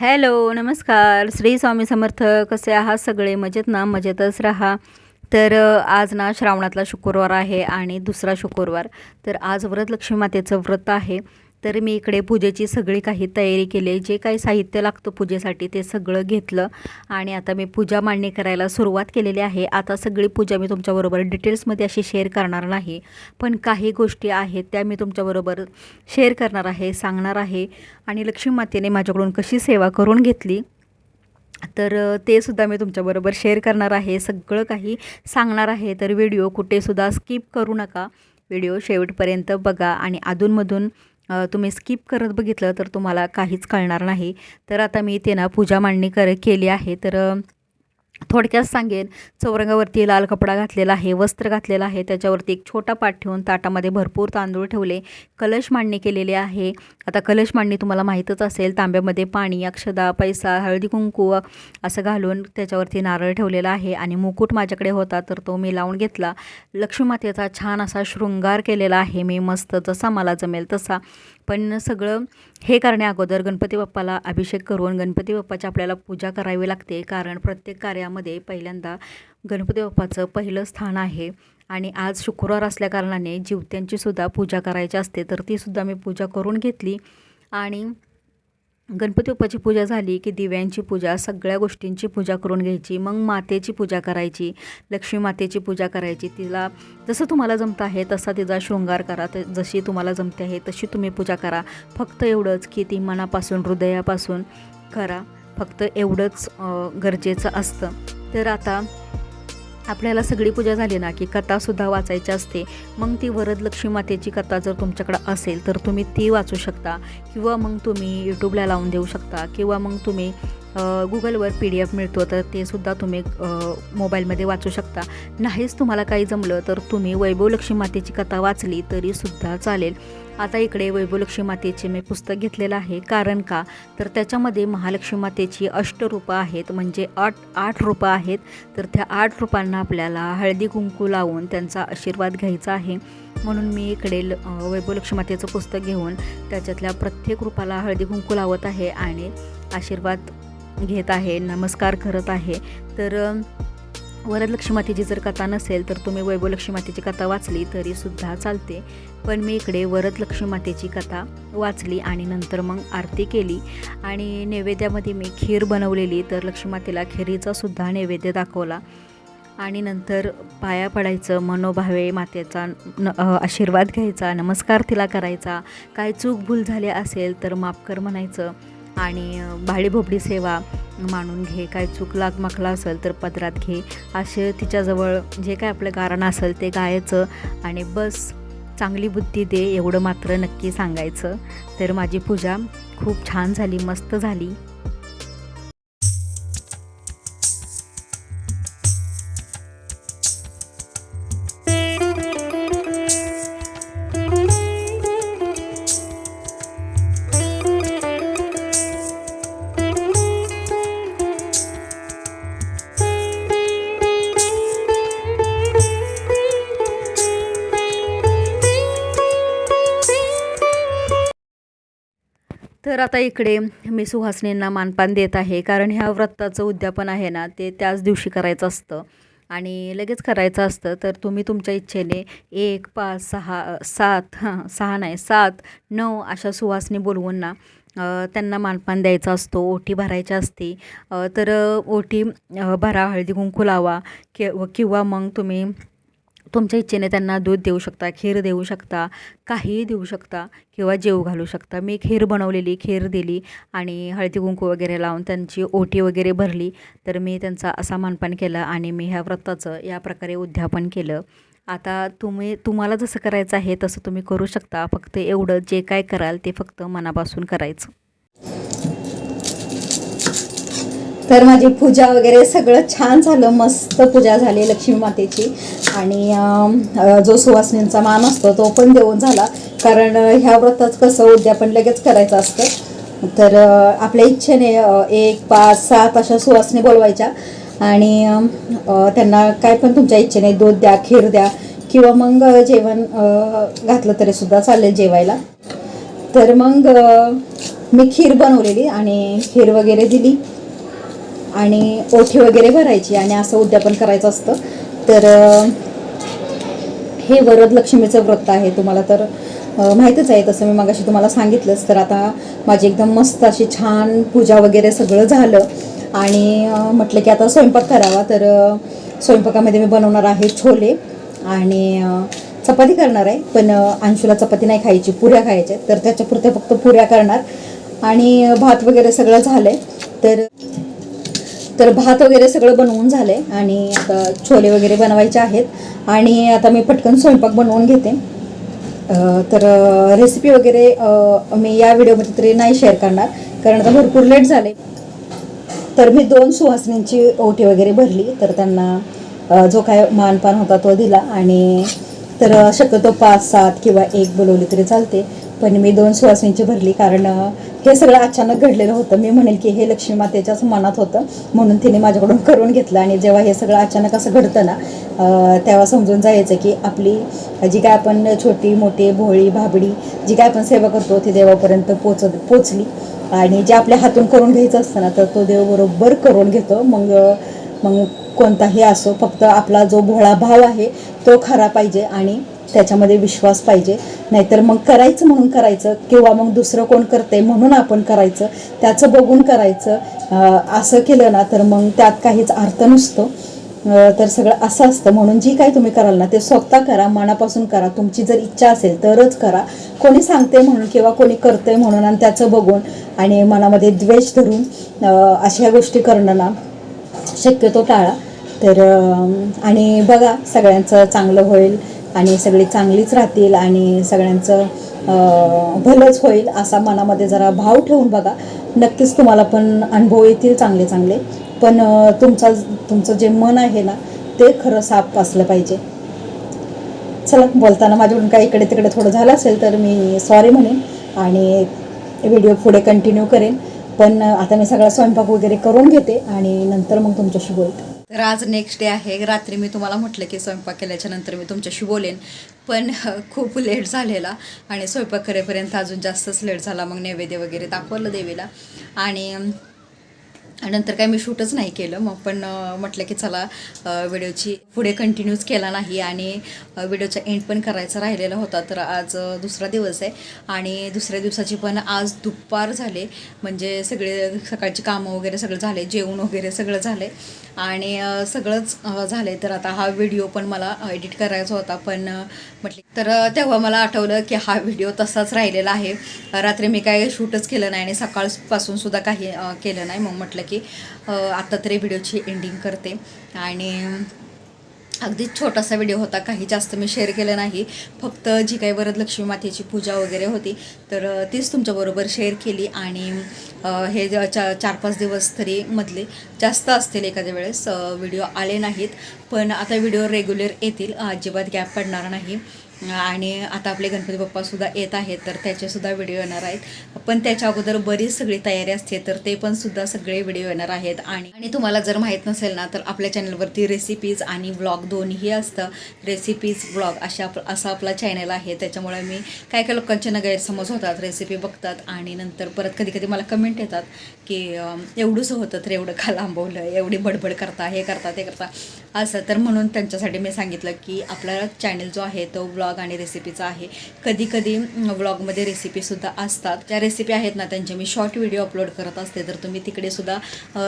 Hello नमस्कार. श्री स्वामी समर्थ कसे आहात सगळे? मजेत ना? मजेतच राहा. तर आज ना श्रावणातला शुक्रवार आहे आणि दुसरा शुक्रवार. तर आज व्रत लक्ष्मी मातेचं व्रत आहे. तर मी इकडे पूजेची सगळी काही तयारी केली आहे. जे काही साहित्य लागतं पूजेसाठी ते सगळं घेतलं. आणि आता मी पूजा मांडणी करायला सुरुवात केलेली आहे. आता सगळी पूजा मी तुमच्याबरोबर डिटेल्समध्ये अशी शेअर करणार नाही. पण काही गोष्टी आहेत त्या मी तुमच्याबरोबर शेअर करणार आहे सांगणार आहे. आणि लक्ष्मी मातेने माझ्याकडून कशी सेवा करून घेतली तर ते सुद्धा मी तुमच्याबरोबर शेअर करणार आहे. सगळं काही सांगणार आहे. तर व्हिडिओ कुठेसुद्धा स्किप करू नका. व्हिडिओ शेवटपर्यंत बघा. आणि अधूनमधून तुम्ही स्किप करत बघितलं तर तुम्हाला काहीच कळणार नाही. तर आता मी इथे ना पूजा मांडणी कर केली आहे. तर थोडक्यात सांगेन चौरंगावरती लाल कपडा घातलेला आहे वस्त्र घातलेलं आहे. त्याच्यावरती एक छोटा पाट ठेवून ताटामध्ये भरपूर तांदूळ ठेवले. कलश मांडणी केलेली आहे. आता कलश मांडणी तुम्हाला माहीतच असेल तांब्यामध्ये पाणी अक्षदा पैसा हळदी कुंकू असं घालून त्याच्यावरती नारळ ठेवलेला आहे. आणि मुकुट माझ्याकडे होता तर तो मी लावून घेतला. लक्ष्मीमातेचा छान असा शृंगार केलेला आहे. मी मस्त जसा मला जमेल तसा. पण सगळं हे करण्या अगोदर गणपती बाप्पाला अभिषेक करून गणपती बाप्पाची आपल्याला पूजा करावी लागते. कारण प्रत्येक कार्यामध्ये पहिल्यांदा गणपती बाप्पाचं पहिलं स्थान आहे. आणि आज शुक्रवार असल्याकारणाने जीवत्यांची सुद्धा पूजा करायची असते तर तीसुद्धा मी पूजा करून घेतली. आणि गणपती बाप्पाची पूजा झाली की दिव्यांची पूजा सगळ्या गोष्टींची पूजा करून घ्यायची. मग मातेची पूजा करायची लक्ष्मी मातेची पूजा करायची. तिला जसं तुम्हाला जमतं आहे तसा तिचा शृंगार करा. तर जशी तुम्हाला जमते आहे तशी तुम्ही पूजा करा. फक्त एवढंच की ती मनापासून हृदयापासून करा. फक्त एवढंच गरजेचं असतं. तर आता आपल्याला सगळी पूजा झाली ना की कथासुद्धा वाचायची असते. मग ती वरद लक्ष्मी मातेची कथा जर तुमच्याकडं असेल तर तुम्ही ती वाचू शकता. किंवा मग तुम्ही यूट्यूबला लावून देऊ शकता. किंवा मग तुम्ही गुगलवर पी डी एफ मिळतो तर ते सुद्धा तुम्ही मोबाईलमध्ये वाचू शकता. नाहीच तुम्हाला काही जमलं तर तुम्ही वैभव लक्ष्मी मातेची कथा वाचली तरीसुद्धा चालेल. आता इकडे वैभव लक्ष्मी मातेचे मी पुस्तक घेतलेलं आहे कारण का? तर त्याच्यामध्ये महालक्ष्मी मातेची अष्टरूपं आहेत म्हणजे आठ आठ रूपं आहेत. तर त्या आठ रूपांना आपल्याला हळदी कुंकू लावून त्यांचा आशीर्वाद घ्यायचा आहे. म्हणून मी इकडे ल- वैभवलक्ष्मी वैभव लक्ष्मी मातेचं पुस्तक घेऊन त्याच्यातल्या प्रत्येक रूपाला हळदी कुंकू लावत आहे आणि आशीर्वाद घेत आहे नमस्कार करत आहे. तर अ, वरदलक्ष्मी मातेची जर कथा नसेल तर तुम्ही वैभव लक्ष्मी मातेची कथा वाचली तरीसुद्धा चालते. पण मी इकडे वरदलक्ष्मी मातेची कथा वाचली आणि नंतर मग आरती केली. आणि नैवेद्यामध्ये मी खीर बनवलेली तर लक्ष्मी मातेला खिरीचा सुद्धा नैवेद्य दाखवला. आणि नंतर पाया पडायचं मनोभावे मातेचा न आशीर्वाद घ्यायचा नमस्कार तिला करायचा. काय चूक भूल झाली असेल तर माफ कर म्हणायचं. आणि भाडीभोपडी भाडी भोपडी सेवा मानून घे काय चूक मखला असेल तर पदरात घे. असे तिच्याजवळ जे काय आपलं कारण असेल ते गायचं आणि बस चांगली बुद्धी दे एवढं मात्र नक्की सांगायचं. तर माझी पूजा खूप छान झाली मस्त झाली. तर आता इकडे मी सुहासनींना मानपान देत आहे कारण ह्या व्रताचं उद्यापन आहे ना ते त्याच दिवशी करायचं असतं. आणि लगेच करायचं असतं तर तुम्ही तुमच्या इच्छेने एक पाच सहा सात हां सहा नाही सात नऊ अशा सुहासनी बोलवून ना त्यांना मानपान द्यायचा असतो ओटी भरायची असते. तर ओटी भरा हळदी कुंकू लावा कि किंवा मग तुम्ही तुमच्या इच्छेने त्यांना दूध देऊ शकता खीर देऊ शकता काहीही देऊ शकता किंवा जेव घालू शकता. मी खीर बनवलेली खीर दिली आणि हळदी कुंकू वगैरे लावून त्यांची ओटी वगैरे भरली. तर मी त्यांचा असा मानपान केला आणि मी ह्या व्रताचं या प्रकारे उद्यापन केलं. आता तुम्ही तुम्हाला जसं करायचं आहे तसं तुम्ही करू शकता. फक्त एवढं जे काय कराल ते फक्त मनापासून करायचं. तर माझी पूजा वगैरे सगळं छान झालं. मस्त पूजा झाली लक्ष्मी मातेची. आणि जो सुवासिनींचा मान असतो तो पण देऊन झाला. कारण ह्या व्रतात कसं उद्यापन लगेच करायचं असतं. तर आपल्या इच्छेने एक पाच सात अशा सुवासिनी बोलवायच्या. आणि त्यांना काय पण तुमच्या इच्छेने दूध द्या खीर द्या किंवा मग जेवण घातलं तरी सुद्धा चालेल जेवायला. तर मग मी खीर बनवलेली आणि खीर वगैरे दिली. आणि ओठी वगैरे भरायची आणि असं उद्यापन करायचं असतं. तर हे वरद लक्ष्मीचं व्रत आहे तुम्हाला तर माहीतच आहे तसं मी मगाशी तुम्हाला सांगितलंच. तर आता माझी एकदम मस्त अशी छान पूजा वगैरे सगळं झालं. आणि म्हटलं की आता स्वयंपाक करावा. तर स्वयंपाकामध्ये मी बनवणार आहे छोले आणि चपाती करणार आहे. पण अंशूला चपाती नाही खायची पुऱ्या खायच्या तर त्याच्यापुरत्या फक्त पुऱ्या करणार. आणि भात वगैरे सगळं झालं आहे तर तर भात वगैरे सगळं बनवून झालंय आणि आता छोले वगैरे बनवायचे आहेत. आणि आता मी पटकन स्वयंपाक बनवून घेते. तर रेसिपी वगैरे मी या व्हिडिओमध्ये तरी नाही शेअर करणार. कारण आता भरपूर लेट झाले. तर मी दोन सुवासनींची ओटी वगैरे भरली. तर त्यांना जो काय मानपान होता तो दिला. आणि तर शक्यतो पाच सात किंवा एक बोलवली तरी चालते. पण मी दोन सुवासनींची भरली. कारण हे सगळं अचानक घडलेलं होतं. मी म्हणेल की हे लक्ष्मी मातेच्याच मनात होतं. म्हणून तिने माझ्याकडून करून घेतलं आणि जेव्हा हे सगळं अचानक असं घडतं ना तेव्हा समजून जायचं की आपली जी काय आपण छोटी मोठी भोळी भाबडी जी काय आपण सेवा करतो ती देवापर्यंत पोचत पोचली. आणि जे आपल्या हातून करून घ्यायचं असतं ना तर तो देव बरोबर करून घेतो. मग मग कोणताही असो फक्त आपला जो भोळा भाव आहे तो खरा पाहिजे. आणि त्याच्यामध्ये विश्वास पाहिजे. नाहीतर मग करायचं म्हणून करायचं किंवा मग दुसरं कोण करते म्हणून आपण करायचं त्याचं बघून करायचं. असं केलं ना तर मग त्यात काहीच अर्थ नसतो. तर सगळं असं असतं. म्हणून जी काही तुम्ही कराल ना ते स्वतः करा मनापासून करा. तुमची जर इच्छा असेल तरच करा. कोणी सांगते म्हणून किंवा कोणी करते म्हणून आणि त्याचं बघून आणि मनामध्ये द्वेष धरून अशा गोष्टी करणं ना शक्यतो टाळा. तर आणि बघा सगळ्यांचं चांगलं होईल. आणि सगळी चांगलीच राहतील आणि सगळ्यांचं भलंच होईल असा मनामध्ये जरा भाव ठेवून बघा. नक्कीच तुम्हाला पण अनुभव येतील चांगले चांगले. पण तुमचा तुमचं जे मन आहे ना ते खरं साफ असलं पाहिजे. चला बोलताना माझ्याकडून काही इकडे तिकडे थोडं झालं असेल तर मी सॉरी म्हणेन आणि व्हिडिओ पुढे कंटिन्यू करेन. पण आता मी सगळा स्वयंपाक वगैरे करून घेते आणि नंतर मग तुमच्याशी बोलते. तर आज नेक्स्ट डे आहे. रात्री मी तुम्हाला म्हटलं की स्वयंपाक केल्याच्यानंतर मी तुमच्याशी बोलेन. पण खूप लेट झालेला आणि स्वयंपाक करेपर्यंत अजून जास्तच लेट झाला. मग नैवेद्य वगैरे दाखवलं देवीला. आणि नंतर काय मी शूटच नाही केलं. मग पण म्हटलं की चला व्हिडिओची पुढे कंटिन्यूच केला नाही आणि व्हिडिओचा एंड पण करायचा राहिलेला होता. तर आज दुसरा दिवस आहे. आणि दुसऱ्या दिवसाची पण आज दुपार झाले. म्हणजे सगळे सकाळची कामं वगैरे सगळं झाले. जेवण वगैरे सगळं झाले. आणि सगळंच झालं झाले. तर आता हा व्हिडिओ पण मला एडिट करायचा होता. पण म्हटले तर तेव्हा मला आठवलं की हा व्हिडिओ तसाच राहिलेला आहे. रात्री मी काय शूटच केलं नाही आणि सकाळपासून सुद्धा काही केलं नाही. मग म्हटलं की आता तरी व्हिडिओची एंडिंग करते. आणि अगदी छोटासा व्हिडिओ होता काही जास्त मी शेअर केलं नाही. फक्त जी काही वरदलक्ष्मी मातेची पूजा वगैरे होती तर तीच तुमच्याबरोबर शेअर केली. आणि हे ज- चा चार पाच दिवस तरी मधले जास्त असतील एखाद्या वेळेस व्हिडिओ आले नाहीत. पण आता व्हिडिओ रेग्युलर येतील अजिबात गॅप पडणार नाही. आणि आता आपले गणपती बाप्पासुद्धा येत आहेत तर त्याचेसुद्धा व्हिडिओ येणार आहेत. पण त्याच्या अगोदर बरीच सगळी तयारी असते तर ते पण सुद्धा सगळे व्हिडिओ येणार आहेत. आणि आणि तुम्हाला जर माहीत नसेल ना तर आपल्या चॅनलवरती रेसिपीज आणि ब्लॉग दोन्ही असतं. रेसिपीज ब्लॉग अशा आप असा आपला चॅनल आहे. त्याच्यामुळे मी काय काय लोकांचे ना गैरसमज होतात रेसिपी बघतात आणि नंतर परत कधी कधी मला कमेंट येतात. की एवढंच एवढंसं होतं तर एवढं का लांबवलं एवढी बडबड करता हे करता ते करता. असं. तर म्हणून त्यांच्यासाठी मी सांगितलं की आपला चॅनल जो आहे तो व्लॉग आणि रेसिपीचा आहे. कधी कधी व्लॉगमध्ये रेसिपीसुद्धा असतात. ज्या रेसिपी आहेत ना त्यांचे मी शॉर्ट व्हिडिओ अपलोड करत असते. तर तुम्ही तिकडे सुद्धा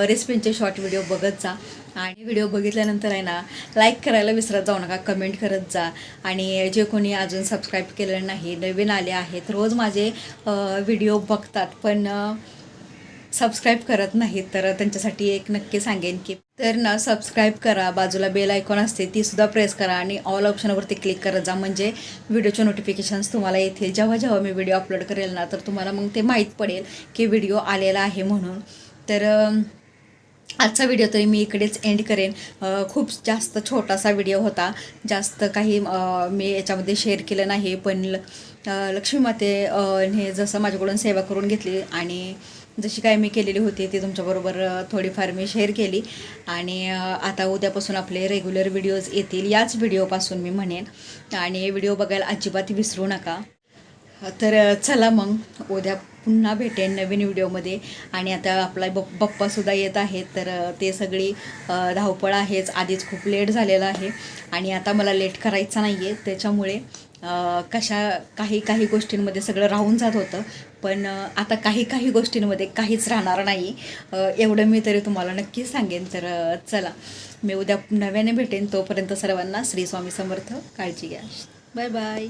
रेसिपींचे शॉर्ट व्हिडिओ बघत जा. आणि व्हिडिओ बघितल्यानंतर आहे ना लाईक करायला विसरत जाऊ नका कमेंट करत जा. आणि जे कोणी अजून सबस्क्राईब केलेलं नाही नवीन आले आहेत रोज माझे व्हिडिओ बघतात. पण सबस्क्राईब करत नाहीत तर त्यांच्यासाठी एक नक्की सांगेन की तर ना सबस्क्राईब करा बाजूला बेल आयकॉन असते ती सुद्धा प्रेस करा आणि ऑल ऑप्शनवरती क्लिक करत जा. म्हणजे व्हिडिओचे नोटिफिकेशन्स तुम्हाला येतील. जेव्हा जेव्हा मी व्हिडिओ अपलोड करेल ना तर तुम्हाला मग ते माहीत पडेल की व्हिडिओ आलेला आहे म्हणून. तर आजचा व्हिडिओ तरी मी इकडेच एंड करेन. खूप जास्त छोटासा व्हिडिओ होता. जास्त काही मी याच्यामध्ये शेअर केलं नाही. पण ल- लक्ष्मी माते ने जसं माझ्याकडून सेवा करून घेतली आणि जशी काय मी केलेली होती ती तुमच्याबरोबर थोडीफार मी शेअर केली. आणि आता उद्यापासून आपले रेग्युलर व्हिडिओज येतील. याच व्हिडिओपासून मी म्हणेन. आणि व्हिडिओ बघायला अजिबात विसरू नका. तर चला मग उद्या पुन्हा भेटेन नवीन व्हिडिओमध्ये आणि आता आपला बप बप्पासुद्धा येत आहेत. तर ते सगळी धावपळ आहेच. आधीच खूप लेट झालेलं आहे. आणि आता मला लेट करायचं नाही आहे त्याच्यामुळे कशा काही काही गोष्टींमध्ये सगळं राहून जात होतं. पण आता काही काही गोष्टींमध्ये काहीच राहणार नाही. एवढं मी तरी तुम्हाला नक्की सांगेन. तर चला मी उद्या नव्याने भेटेन. तोपर्यंत सर्वांना श्री स्वामी समर्थ. काळजी घ्या. Bye bye.